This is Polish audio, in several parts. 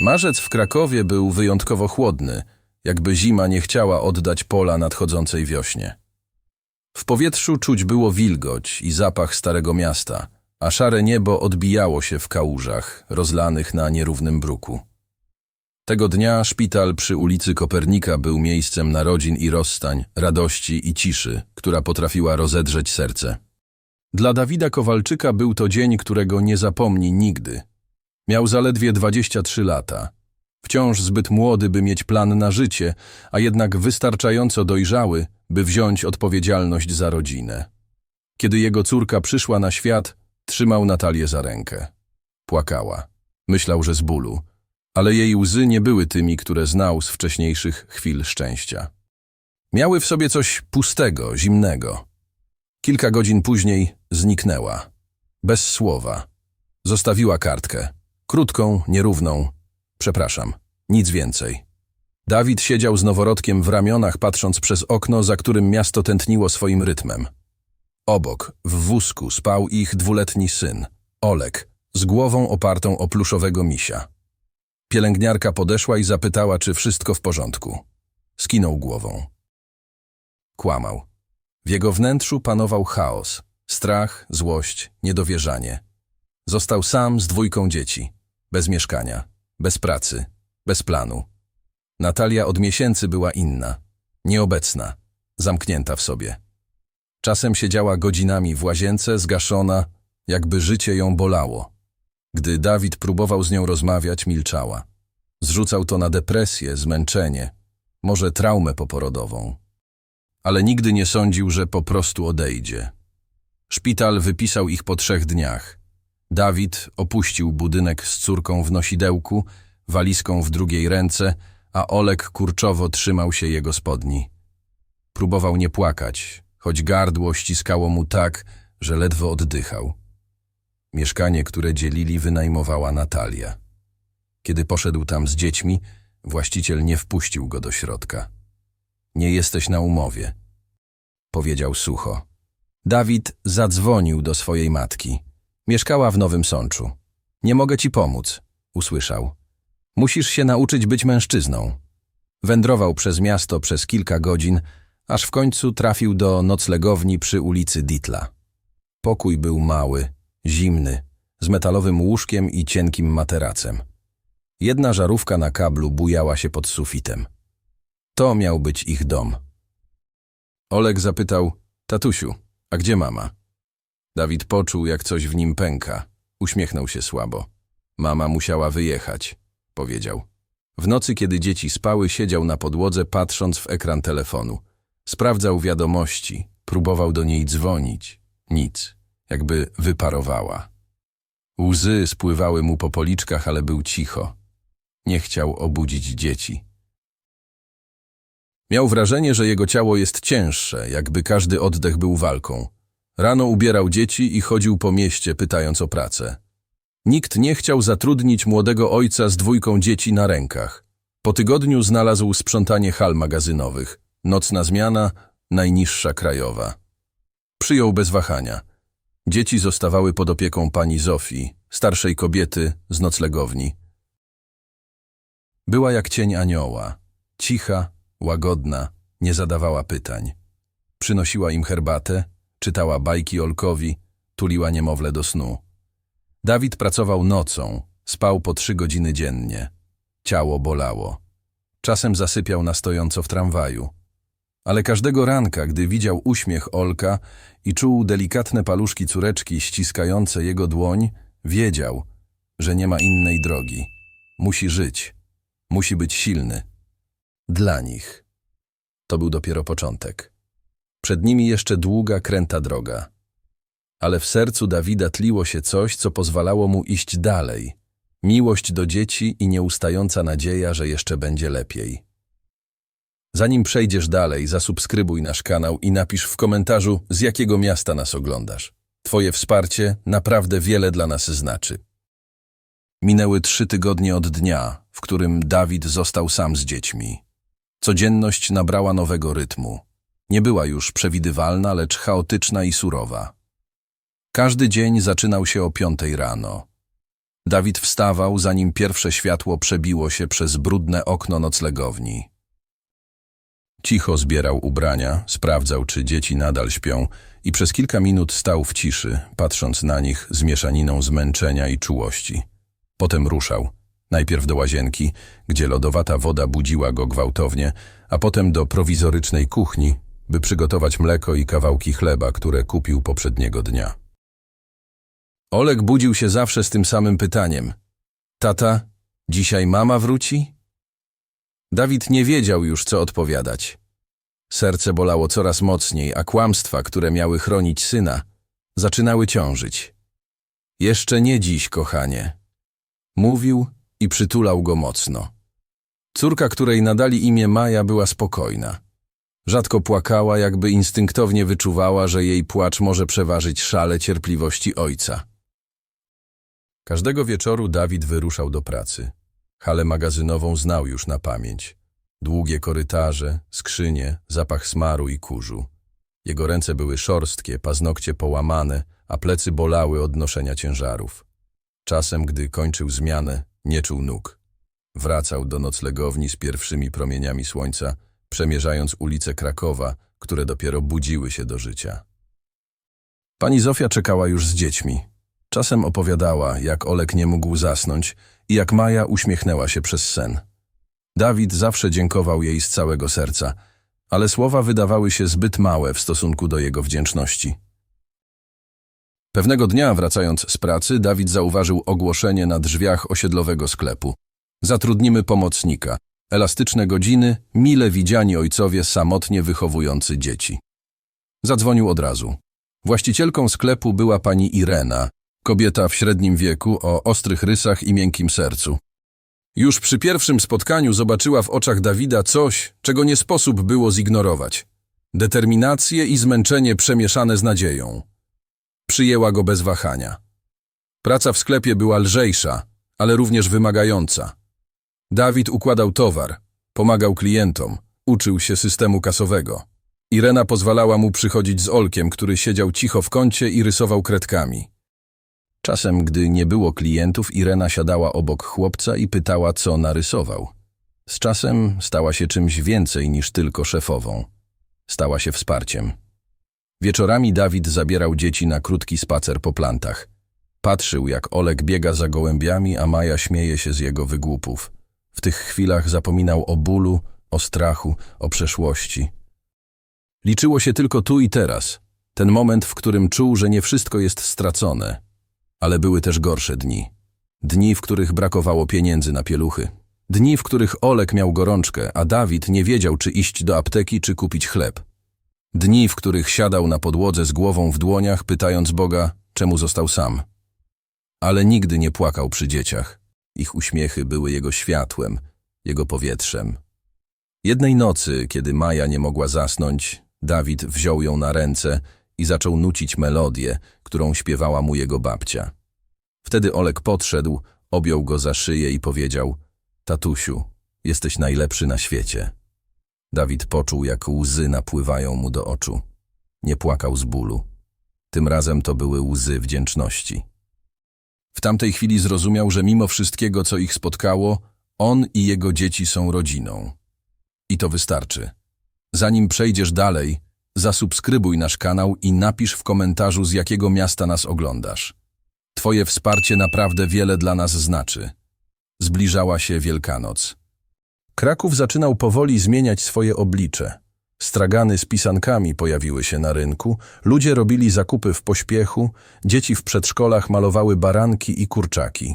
Marzec w Krakowie był wyjątkowo chłodny, jakby zima nie chciała oddać pola nadchodzącej wiośnie. W powietrzu czuć było wilgoć i zapach starego miasta, a szare niebo odbijało się w kałużach, rozlanych na nierównym bruku. Tego dnia szpital przy ulicy Kopernika był miejscem narodzin i rozstań, radości i ciszy, która potrafiła rozedrzeć serce. Dla Dawida Kowalczyka był to dzień, którego nie zapomni nigdy. Miał zaledwie 23 lata. Wciąż zbyt młody, by mieć plan na życie, a jednak wystarczająco dojrzały, by wziąć odpowiedzialność za rodzinę. Kiedy jego córka przyszła na świat, trzymał Natalię za rękę. Płakała. Myślał, że z bólu, ale jej łzy nie były tymi, które znał z wcześniejszych chwil szczęścia. Miały w sobie coś pustego, zimnego. Kilka godzin później zniknęła. Bez słowa. Zostawiła kartkę. Krótką, nierówną. Przepraszam, nic więcej. Dawid siedział z noworodkiem w ramionach, patrząc przez okno, za którym miasto tętniło swoim rytmem. Obok, w wózku, spał ich dwuletni syn, Olek, z głową opartą o pluszowego misia. Pielęgniarka podeszła i zapytała, czy wszystko w porządku. Skinął głową. Kłamał. W jego wnętrzu panował chaos, strach, złość, niedowierzanie. Został sam z dwójką dzieci, bez mieszkania, bez pracy, bez planu. Natalia od miesięcy była inna, nieobecna, zamknięta w sobie. Czasem siedziała godzinami w łazience, zgaszona, jakby życie ją bolało. Gdy Dawid próbował z nią rozmawiać, milczała. Zrzucał to na depresję, zmęczenie, może traumę poporodową. Ale nigdy nie sądził, że po prostu odejdzie. Szpital wypisał ich po trzech dniach. Dawid opuścił budynek z córką w nosidełku, walizką w drugiej ręce, a Olek kurczowo trzymał się jego spodni. Próbował nie płakać, choć gardło ściskało mu tak, że ledwo oddychał. Mieszkanie, które dzielili, wynajmowała Natalia. Kiedy poszedł tam z dziećmi, właściciel nie wpuścił go do środka. Nie jesteś na umowie, powiedział sucho. Dawid zadzwonił do swojej matki. Mieszkała w Nowym Sączu. Nie mogę ci pomóc, usłyszał. Musisz się nauczyć być mężczyzną. Wędrował przez miasto przez kilka godzin, aż w końcu trafił do noclegowni przy ulicy Ditla. Pokój był mały, zimny, z metalowym łóżkiem i cienkim materacem. Jedna żarówka na kablu bujała się pod sufitem. To miał być ich dom. Olek zapytał, tatusiu, a gdzie mama? Dawid poczuł, jak coś w nim pęka. Uśmiechnął się słabo. Mama musiała wyjechać, powiedział. W nocy, kiedy dzieci spały, siedział na podłodze, patrząc w ekran telefonu. Sprawdzał wiadomości, próbował do niej dzwonić. Nic, jakby wyparowała. Łzy spływały mu po policzkach, ale był cicho. Nie chciał obudzić dzieci. Miał wrażenie, że jego ciało jest cięższe, jakby każdy oddech był walką. Rano ubierał dzieci i chodził po mieście, pytając o pracę. Nikt nie chciał zatrudnić młodego ojca z dwójką dzieci na rękach. Po tygodniu znalazł sprzątanie hal magazynowych. Nocna zmiana, najniższa krajowa. Przyjął bez wahania. Dzieci zostawały pod opieką pani Zofii, starszej kobiety z noclegowni. Była jak cień anioła. Cicha, łagodna, nie zadawała pytań. Przynosiła im herbatę, czytała bajki Olkowi, tuliła niemowlę do snu. Dawid pracował nocą, spał po trzy godziny dziennie. Ciało bolało. Czasem zasypiał na stojąco w tramwaju. Ale każdego ranka, gdy widział uśmiech Olka i czuł delikatne paluszki córeczki ściskające jego dłoń, wiedział, że nie ma innej drogi. Musi żyć. Musi być silny. Dla nich. To był dopiero początek. Przed nimi jeszcze długa, kręta droga. Ale w sercu Dawida tliło się coś, co pozwalało mu iść dalej. Miłość do dzieci i nieustająca nadzieja, że jeszcze będzie lepiej. Zanim przejdziesz dalej, zasubskrybuj nasz kanał i napisz w komentarzu, z jakiego miasta nas oglądasz. Twoje wsparcie naprawdę wiele dla nas znaczy. Minęły trzy tygodnie od dnia, w którym Dawid został sam z dziećmi. Codzienność nabrała nowego rytmu. Nie była już przewidywalna, lecz chaotyczna i surowa. Każdy dzień zaczynał się o piątej rano. Dawid wstawał, zanim pierwsze światło przebiło się przez brudne okno noclegowni. Cicho zbierał ubrania, sprawdzał, czy dzieci nadal śpią i przez kilka minut stał w ciszy, patrząc na nich z mieszaniną zmęczenia i czułości. Potem ruszał. Najpierw do łazienki, gdzie lodowata woda budziła go gwałtownie, a potem do prowizorycznej kuchni, by przygotować mleko i kawałki chleba, które kupił poprzedniego dnia. Olek budził się zawsze z tym samym pytaniem. Tata, dzisiaj mama wróci? Dawid nie wiedział już, co odpowiadać. Serce bolało coraz mocniej, a kłamstwa, które miały chronić syna, zaczynały ciążyć. Jeszcze nie dziś, kochanie. Mówił i przytulał go mocno. Córka, której nadali imię Maja, była spokojna. Rzadko płakała, jakby instynktownie wyczuwała, że jej płacz może przeważyć szale cierpliwości ojca. Każdego wieczoru Dawid wyruszał do pracy. Halę magazynową znał już na pamięć. Długie korytarze, skrzynie, zapach smaru i kurzu. Jego ręce były szorstkie, paznokcie połamane, a plecy bolały od noszenia ciężarów. Czasem, gdy kończył zmianę, nie czuł nóg. Wracał do noclegowni z pierwszymi promieniami słońca, przemierzając ulice Krakowa, które dopiero budziły się do życia. Pani Zofia czekała już z dziećmi. Czasem opowiadała, jak Olek nie mógł zasnąć i jak Maja uśmiechnęła się przez sen. Dawid zawsze dziękował jej z całego serca, ale słowa wydawały się zbyt małe w stosunku do jego wdzięczności. Pewnego dnia, wracając z pracy, Dawid zauważył ogłoszenie na drzwiach osiedlowego sklepu. Zatrudnimy pomocnika. Elastyczne godziny, mile widziani ojcowie samotnie wychowujący dzieci. Zadzwonił od razu. Właścicielką sklepu była pani Irena, kobieta w średnim wieku o ostrych rysach i miękkim sercu. Już przy pierwszym spotkaniu zobaczyła w oczach Dawida coś, czego nie sposób było zignorować. Determinację i zmęczenie przemieszane z nadzieją. Przyjęła go bez wahania. Praca w sklepie była lżejsza, ale również wymagająca. Dawid układał towar, pomagał klientom, uczył się systemu kasowego. Irena pozwalała mu przychodzić z Olkiem, który siedział cicho w kącie i rysował kredkami. Czasem, gdy nie było klientów, Irena siadała obok chłopca i pytała, co narysował. Z czasem stała się czymś więcej niż tylko szefową. Stała się wsparciem. Wieczorami Dawid zabierał dzieci na krótki spacer po plantach. Patrzył, jak Olek biega za gołębiami, a Maja śmieje się z jego wygłupów. W tych chwilach zapominał o bólu, o strachu, o przeszłości. Liczyło się tylko tu i teraz. Ten moment, w którym czuł, że nie wszystko jest stracone. Ale były też gorsze dni. Dni, w których brakowało pieniędzy na pieluchy. Dni, w których Olek miał gorączkę, a Dawid nie wiedział, czy iść do apteki, czy kupić chleb. Dni, w których siadał na podłodze z głową w dłoniach, pytając Boga, czemu został sam. Ale nigdy nie płakał przy dzieciach. Ich uśmiechy były jego światłem, jego powietrzem. Jednej nocy, kiedy Maja nie mogła zasnąć, Dawid wziął ją na ręce i zaczął nucić melodię, którą śpiewała mu jego babcia. Wtedy Olek podszedł, objął go za szyję i powiedział – Tatusiu, jesteś najlepszy na świecie. Dawid poczuł, jak łzy napływają mu do oczu. Nie płakał z bólu. Tym razem to były łzy wdzięczności. W tamtej chwili zrozumiał, że mimo wszystkiego, co ich spotkało, on i jego dzieci są rodziną. I to wystarczy. Zanim przejdziesz dalej, zasubskrybuj nasz kanał i napisz w komentarzu, z jakiego miasta nas oglądasz. Twoje wsparcie naprawdę wiele dla nas znaczy. Zbliżała się Wielkanoc. Kraków zaczynał powoli zmieniać swoje oblicze. Stragany z pisankami pojawiły się na rynku, ludzie robili zakupy w pośpiechu, dzieci w przedszkolach malowały baranki i kurczaki.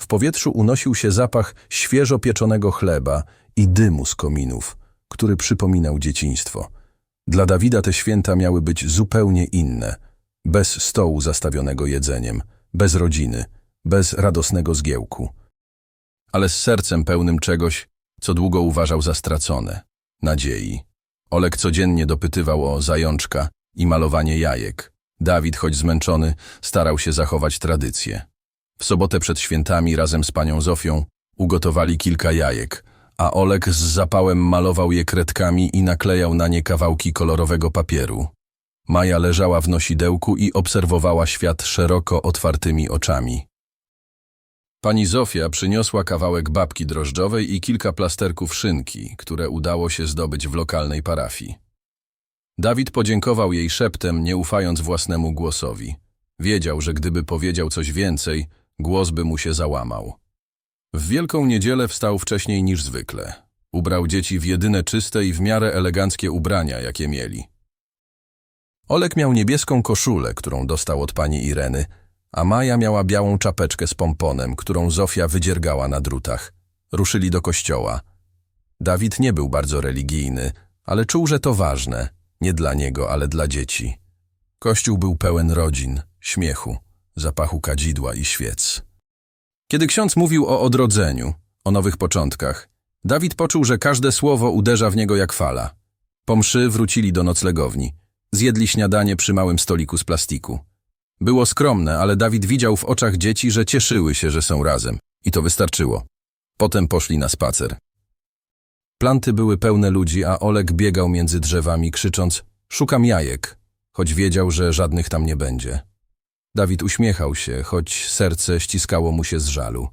W powietrzu unosił się zapach świeżo pieczonego chleba i dymu z kominów, który przypominał dzieciństwo. Dla Dawida te święta miały być zupełnie inne, bez stołu zastawionego jedzeniem, bez rodziny, bez radosnego zgiełku. Ale z sercem pełnym czegoś, co długo uważał za stracone, nadziei. Olek codziennie dopytywał o zajączka i malowanie jajek. Dawid, choć zmęczony, starał się zachować tradycję. W sobotę przed świętami razem z panią Zofią ugotowali kilka jajek, a Olek z zapałem malował je kredkami i naklejał na nie kawałki kolorowego papieru. Maja leżała w nosidełku i obserwowała świat szeroko otwartymi oczami. Pani Zofia przyniosła kawałek babki drożdżowej i kilka plasterków szynki, które udało się zdobyć w lokalnej parafii. Dawid podziękował jej szeptem, nie ufając własnemu głosowi. Wiedział, że gdyby powiedział coś więcej, głos by mu się załamał. W Wielką Niedzielę wstał wcześniej niż zwykle. Ubrał dzieci w jedyne czyste i w miarę eleganckie ubrania, jakie mieli. Olek miał niebieską koszulę, którą dostał od pani Ireny, a Maja miała białą czapeczkę z pomponem, którą Zofia wydziergała na drutach. Ruszyli do kościoła. Dawid nie był bardzo religijny, ale czuł, że to ważne, nie dla niego, ale dla dzieci. Kościół był pełen rodzin, śmiechu, zapachu kadzidła i świec. Kiedy ksiądz mówił o odrodzeniu, o nowych początkach, Dawid poczuł, że każde słowo uderza w niego jak fala. Po mszy wrócili do noclegowni. Zjedli śniadanie przy małym stoliku z plastiku. Było skromne, ale Dawid widział w oczach dzieci, że cieszyły się, że są razem. I to wystarczyło. Potem poszli na spacer. Planty były pełne ludzi, a Olek biegał między drzewami, krzycząc szukam jajek, choć wiedział, że żadnych tam nie będzie. Dawid uśmiechał się, choć serce ściskało mu się z żalu.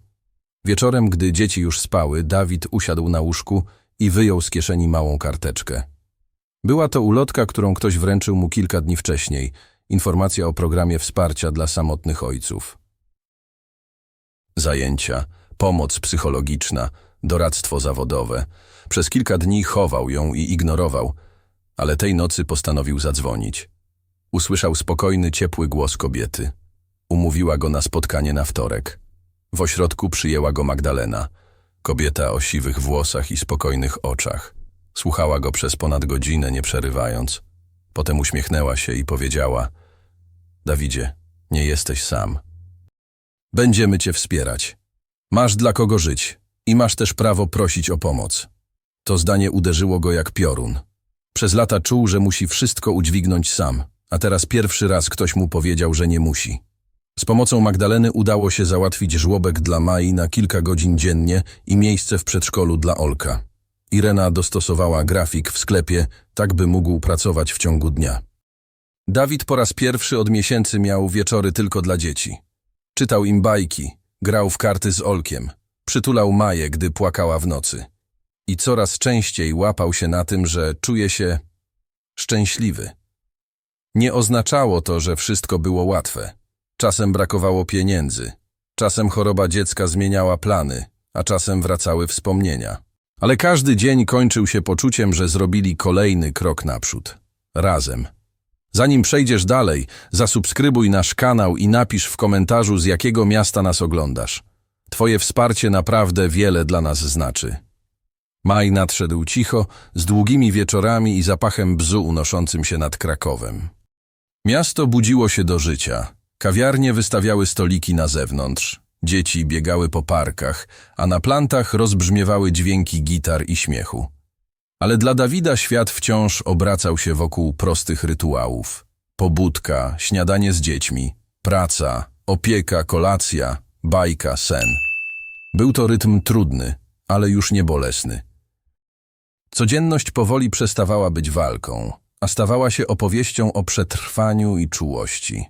Wieczorem, gdy dzieci już spały, Dawid usiadł na łóżku i wyjął z kieszeni małą karteczkę. Była to ulotka, którą ktoś wręczył mu kilka dni wcześniej, informacja o programie wsparcia dla samotnych ojców. Zajęcia, pomoc psychologiczna, doradztwo zawodowe. Przez kilka dni chował ją i ignorował, ale tej nocy postanowił zadzwonić. Usłyszał spokojny, ciepły głos kobiety. Umówiła go na spotkanie na wtorek. W ośrodku przyjęła go Magdalena, kobieta o siwych włosach i spokojnych oczach. Słuchała go przez ponad godzinę, nie przerywając. Potem uśmiechnęła się i powiedziała – Dawidzie, nie jesteś sam. Będziemy cię wspierać. Masz dla kogo żyć i masz też prawo prosić o pomoc. To zdanie uderzyło go jak piorun. Przez lata czuł, że musi wszystko udźwignąć sam, a teraz pierwszy raz ktoś mu powiedział, że nie musi. Z pomocą Magdaleny udało się załatwić żłobek dla Mai na kilka godzin dziennie i miejsce w przedszkolu dla Olka. Irena dostosowała grafik w sklepie, tak by mógł pracować w ciągu dnia. Dawid po raz pierwszy od miesięcy miał wieczory tylko dla dzieci. Czytał im bajki, grał w karty z Olkiem, przytulał Maję, gdy płakała w nocy. I coraz częściej łapał się na tym, że czuje się szczęśliwy. Nie oznaczało to, że wszystko było łatwe. Czasem brakowało pieniędzy, czasem choroba dziecka zmieniała plany, a czasem wracały wspomnienia. Ale każdy dzień kończył się poczuciem, że zrobili kolejny krok naprzód. Razem. Zanim przejdziesz dalej, zasubskrybuj nasz kanał i napisz w komentarzu, z jakiego miasta nas oglądasz. Twoje wsparcie naprawdę wiele dla nas znaczy. Maj nadszedł cicho, z długimi wieczorami i zapachem bzu unoszącym się nad Krakowem. Miasto budziło się do życia. Kawiarnie wystawiały stoliki na zewnątrz. Dzieci biegały po parkach, a na plantach rozbrzmiewały dźwięki gitar i śmiechu. Ale dla Dawida świat wciąż obracał się wokół prostych rytuałów. Pobudka, śniadanie z dziećmi, praca, opieka, kolacja, bajka, sen. Był to rytm trudny, ale już nie bolesny. Codzienność powoli przestawała być walką, a stawała się opowieścią o przetrwaniu i czułości.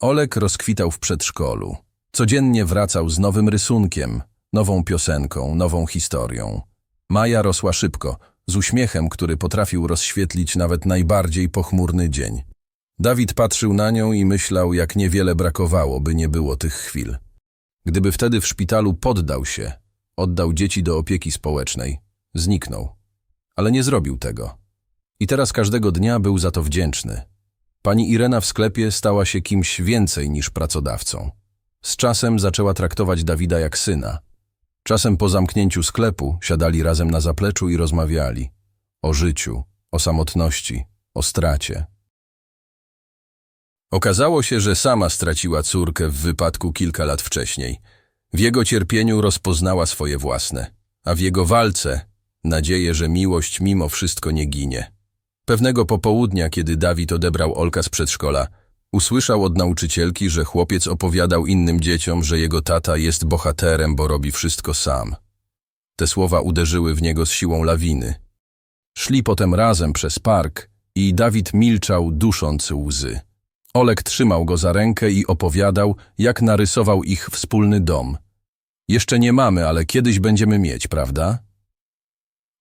Olek rozkwitał w przedszkolu. Codziennie wracał z nowym rysunkiem, nową piosenką, nową historią. Maja rosła szybko, z uśmiechem, który potrafił rozświetlić nawet najbardziej pochmurny dzień. Dawid patrzył na nią i myślał, jak niewiele brakowało, by nie było tych chwil. Gdyby wtedy w szpitalu poddał się, oddał dzieci do opieki społecznej, zniknął. Ale nie zrobił tego. I teraz każdego dnia był za to wdzięczny. Pani Irena w sklepie stała się kimś więcej niż pracodawcą. Z czasem zaczęła traktować Dawida jak syna. Czasem po zamknięciu sklepu siadali razem na zapleczu i rozmawiali. O życiu, o samotności, o stracie. Okazało się, że sama straciła córkę w wypadku kilka lat wcześniej. W jego cierpieniu rozpoznała swoje własne, a w jego walce nadzieję, że miłość mimo wszystko nie ginie. Pewnego popołudnia, kiedy Dawid odebrał Olka z przedszkola, usłyszał od nauczycielki, że chłopiec opowiadał innym dzieciom, że jego tata jest bohaterem, bo robi wszystko sam. Te słowa uderzyły w niego z siłą lawiny. Szli potem razem przez park i Dawid milczał, dusząc łzy. Olek trzymał go za rękę i opowiadał, jak narysował ich wspólny dom. Jeszcze nie mamy, ale kiedyś będziemy mieć, prawda?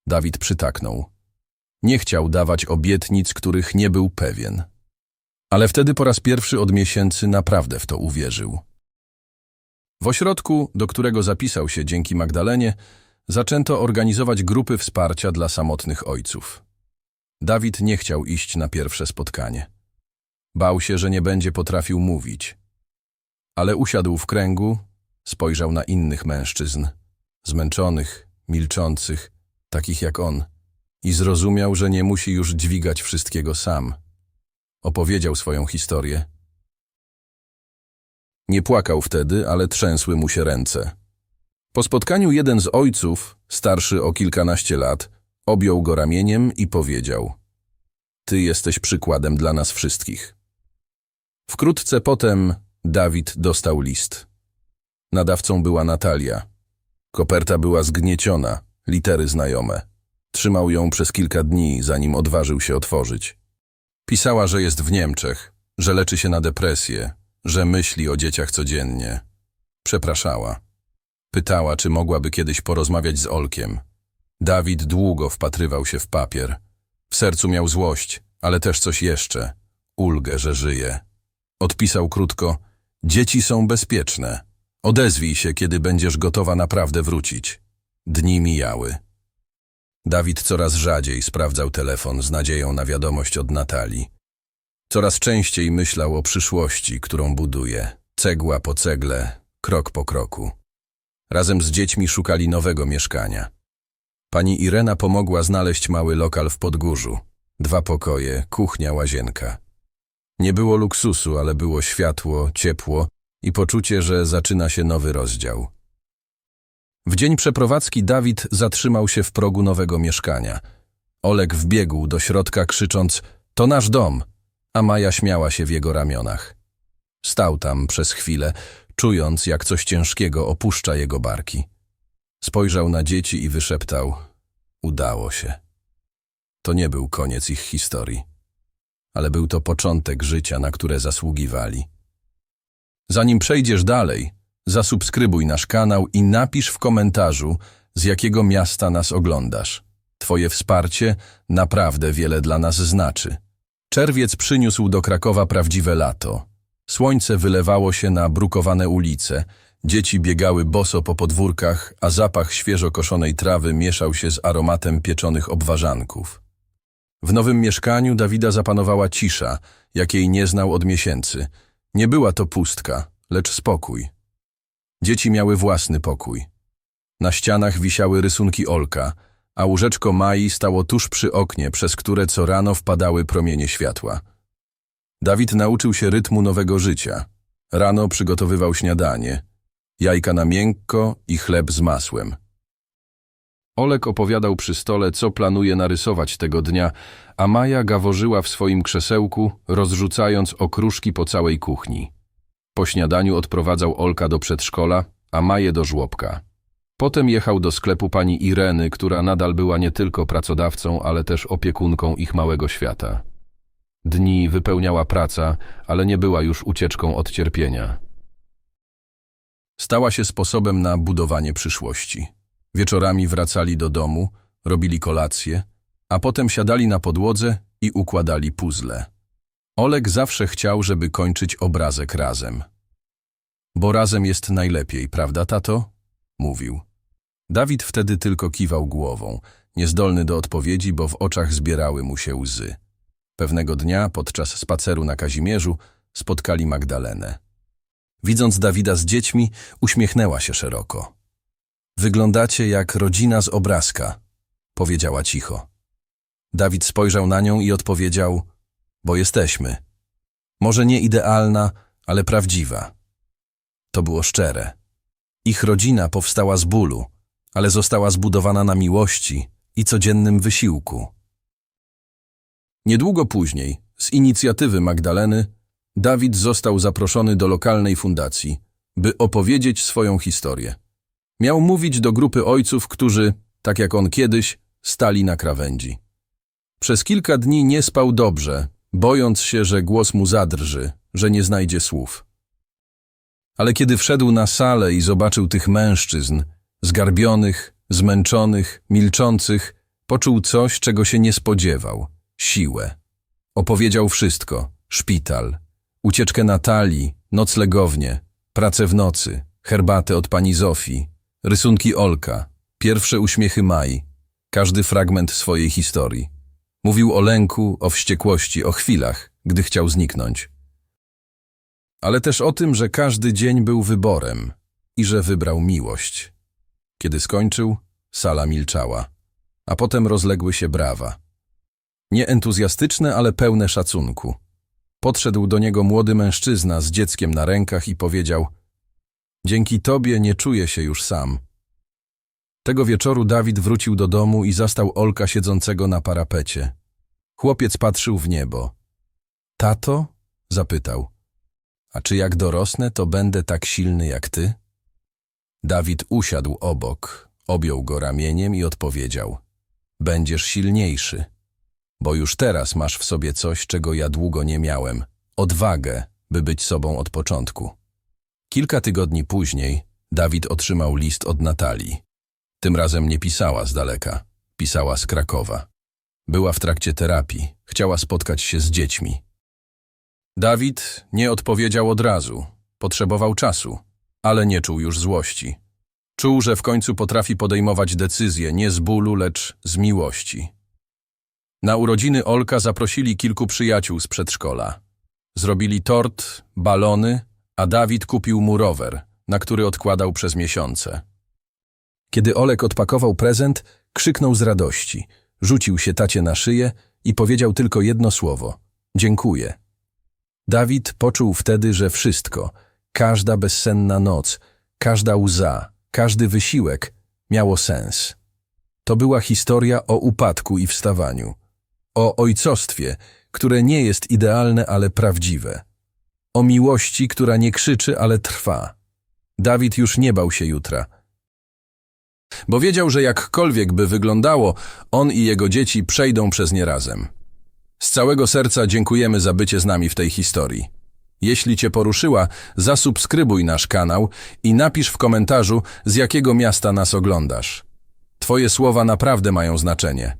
Dawid przytaknął. Nie chciał dawać obietnic, których nie był pewien. Ale wtedy po raz pierwszy od miesięcy naprawdę w to uwierzył. W ośrodku, do którego zapisał się dzięki Magdalenie, zaczęto organizować grupy wsparcia dla samotnych ojców. Dawid nie chciał iść na pierwsze spotkanie. Bał się, że nie będzie potrafił mówić. Ale usiadł w kręgu, spojrzał na innych mężczyzn, zmęczonych, milczących, takich jak on, i zrozumiał, że nie musi już dźwigać wszystkiego sam. Opowiedział swoją historię. Nie płakał wtedy, ale trzęsły mu się ręce. Po spotkaniu jeden z ojców, starszy o kilkanaście lat, objął go ramieniem i powiedział: Ty jesteś przykładem dla nas wszystkich. Wkrótce potem Dawid dostał list. Nadawcą była Natalia. Koperta była zgnieciona, litery znajome. Trzymał ją przez kilka dni, zanim odważył się otworzyć. Pisała, że jest w Niemczech, że leczy się na depresję, że myśli o dzieciach codziennie. Przepraszała. Pytała, czy mogłaby kiedyś porozmawiać z Olkiem. Dawid długo wpatrywał się w papier. W sercu miał złość, ale też coś jeszcze. Ulgę, że żyje. Odpisał krótko, dzieci są bezpieczne. Odezwij się, kiedy będziesz gotowa naprawdę wrócić. Dni mijały. Dawid coraz rzadziej sprawdzał telefon z nadzieją na wiadomość od Natalii. Coraz częściej myślał o przyszłości, którą buduje, cegła po cegle, krok po kroku. Razem z dziećmi szukali nowego mieszkania. Pani Irena pomogła znaleźć mały lokal w Podgórzu. Dwa pokoje, kuchnia, łazienka. Nie było luksusu, ale było światło, ciepło i poczucie, że zaczyna się nowy rozdział. W dzień przeprowadzki Dawid zatrzymał się w progu nowego mieszkania. Olek wbiegł do środka krzycząc – to nasz dom! A Maja śmiała się w jego ramionach. Stał tam przez chwilę, czując, jak coś ciężkiego opuszcza jego barki. Spojrzał na dzieci i wyszeptał – udało się. To nie był koniec ich historii, ale był to początek życia, na które zasługiwali. Zanim przejdziesz dalej, zasubskrybuj nasz kanał i napisz w komentarzu, z jakiego miasta nas oglądasz. Twoje wsparcie naprawdę wiele dla nas znaczy. Czerwiec przyniósł do Krakowa prawdziwe lato. Słońce wylewało się na brukowane ulice, dzieci biegały boso po podwórkach, a zapach świeżo koszonej trawy mieszał się z aromatem pieczonych obwarzanków. W nowym mieszkaniu Dawida zapanowała cisza, jakiej nie znał od miesięcy. Nie była to pustka, lecz spokój. Dzieci miały własny pokój. Na ścianach wisiały rysunki Olka, a łóżeczko Mai stało tuż przy oknie, przez które co rano wpadały promienie światła. Dawid nauczył się rytmu nowego życia. Rano przygotowywał śniadanie, jajka na miękko i chleb z masłem. Olek opowiadał przy stole, co planuje narysować tego dnia, a Maja gaworzyła w swoim krzesełku, rozrzucając okruszki po całej kuchni. Po śniadaniu odprowadzał Olka do przedszkola, a Maję do żłobka. Potem jechał do sklepu pani Ireny, która nadal była nie tylko pracodawcą, ale też opiekunką ich małego świata. Dni wypełniała praca, ale nie była już ucieczką od cierpienia. Stała się sposobem na budowanie przyszłości. Wieczorami wracali do domu, robili kolację, a potem siadali na podłodze i układali puzzle. Olek zawsze chciał, żeby kończyć obrazek razem. Bo razem jest najlepiej, prawda, tato? Mówił. Dawid wtedy tylko kiwał głową, niezdolny do odpowiedzi, bo w oczach zbierały mu się łzy. Pewnego dnia, podczas spaceru na Kazimierzu, spotkali Magdalenę. Widząc Dawida z dziećmi, uśmiechnęła się szeroko. Wyglądacie jak rodzina z obrazka, powiedziała cicho. Dawid spojrzał na nią i odpowiedział, bo jesteśmy. Może nie idealna, ale prawdziwa. To było szczere. Ich rodzina powstała z bólu, ale została zbudowana na miłości i codziennym wysiłku. Niedługo później, z inicjatywy Magdaleny, Dawid został zaproszony do lokalnej fundacji, by opowiedzieć swoją historię. Miał mówić do grupy ojców, którzy, tak jak on kiedyś, stali na krawędzi. Przez kilka dni nie spał dobrze, bojąc się, że głos mu zadrży, że nie znajdzie słów. Ale kiedy wszedł na salę i zobaczył tych mężczyzn, zgarbionych, zmęczonych, milczących, poczuł coś, czego się nie spodziewał siłę. Opowiedział wszystko: szpital, ucieczkę Natalii, noclegownię, pracę w nocy, herbatę od pani Zofii, rysunki Olka, pierwsze uśmiechy Mai, każdy fragment swojej historii. Mówił o lęku, o wściekłości, o chwilach, gdy chciał zniknąć. Ale też o tym, że każdy dzień był wyborem i że wybrał miłość. Kiedy skończył, sala milczała, a potem rozległy się brawa. Nie entuzjastyczne, ale pełne szacunku. Podszedł do niego młody mężczyzna z dzieckiem na rękach i powiedział: Dzięki tobie nie czuję się już sam. Tego wieczoru Dawid wrócił do domu i zastał Olka siedzącego na parapecie. Chłopiec patrzył w niebo. Tato? zapytał. A czy jak dorosnę, to będę tak silny jak ty? Dawid usiadł obok, objął go ramieniem i odpowiedział: Będziesz silniejszy, bo już teraz masz w sobie coś, czego ja długo nie miałem odwagę, by być sobą od początku. Kilka tygodni później Dawid otrzymał list od Natalii. Tym razem nie pisała z daleka, pisała z Krakowa. Była w trakcie terapii, chciała spotkać się z dziećmi. Dawid nie odpowiedział od razu, potrzebował czasu, ale nie czuł już złości. Czuł, że w końcu potrafi podejmować decyzje nie z bólu, lecz z miłości. Na urodziny Olka zaprosili kilku przyjaciół z przedszkola. Zrobili tort, balony, a Dawid kupił mu rower, na który odkładał przez miesiące. Kiedy Olek odpakował prezent, krzyknął z radości, rzucił się tacie na szyję i powiedział tylko jedno słowo – dziękuję. Dawid poczuł wtedy, że wszystko, każda bezsenna noc, każda łza, każdy wysiłek miało sens. To była historia o upadku i wstawaniu, o ojcostwie, które nie jest idealne, ale prawdziwe, o miłości, która nie krzyczy, ale trwa. Dawid już nie bał się jutra, bo wiedział, że jakkolwiek by wyglądało, on i jego dzieci przejdą przez nie razem. Z całego serca dziękujemy za bycie z nami w tej historii. Jeśli Cię poruszyła, zasubskrybuj nasz kanał i napisz w komentarzu, z jakiego miasta nas oglądasz. Twoje słowa naprawdę mają znaczenie.